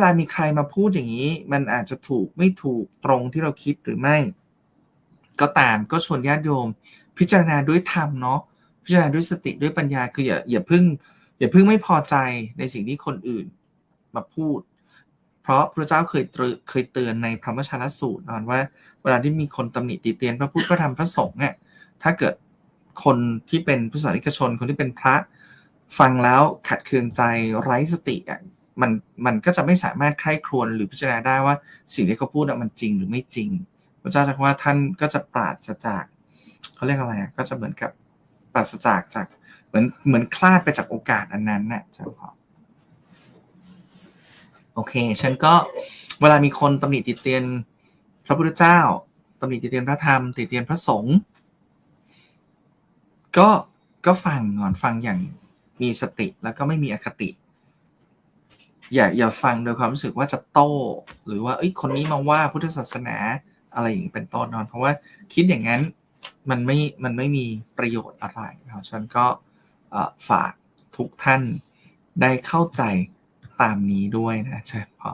เวลามีใครมาพูดอย่างนี้ มันอาจจะถูกไม่ถูกตรงที่เราคิดหรือไม่ ก็ตามก็ชวนญาติโยม พิจารณาด้วยธรรมเนาะพิจารณาด้วยสติด้วยปัญญาคืออย่าอย่าเพิ่ง อย่าเพิ่งไม่พอใจในสิ่งที่คนอื่นมาพูด เพราะพระเจ้าเคยเตือนเคยเตือนในพระมชาลสูตรนอนว่า เวลาที่มีคนตำหนิติเตียนพระพุทธพระธรรมพระสงฆ์เนี่ยถ้าเกิดคนที่เป็นผู้สาริกชนคนที่เป็นพระฟังแล้วขัดเคืองใจไร้สติอะ มันมันก็จะไม่สามารถใคร่ครวญหรือพิจารณาได้ว่าสิ่งที่เขาพูดอะมันจริงหรือไม่จริง พระเจ้าจะว่าท่านก็จะปราศจากเขาเรียกอะไรอะก็จะเหมือนกับปราศจากจากเหมือนเหมือนคลาดไปจากโอกาสอันนั้นน่ะเจ้าพ่อโอเค ฉันก็เวลามีคนตำหนิติเตียนพระพุทธเจ้าตำหนิติเตียนพระธรรมติเตียนพระสงฆ์ก็ก็ฟังก่อนฟังอย่างมีสติแล้วก็ไม่มีอคติ อย่าอย่าฟังโดยความรู้สึกว่าจะโต้หรือว่าเอ้ยคนนี้มาว่าพุทธศาสนาอะไรอย่างเป็นต้นนอน เพราะว่าคิดอย่างนั้นมันไม่มันไม่มีประโยชน์อะไรครับฉันก็ฝากทุกท่านได้เข้าใจตามนี้ด้วยนะใช่พอ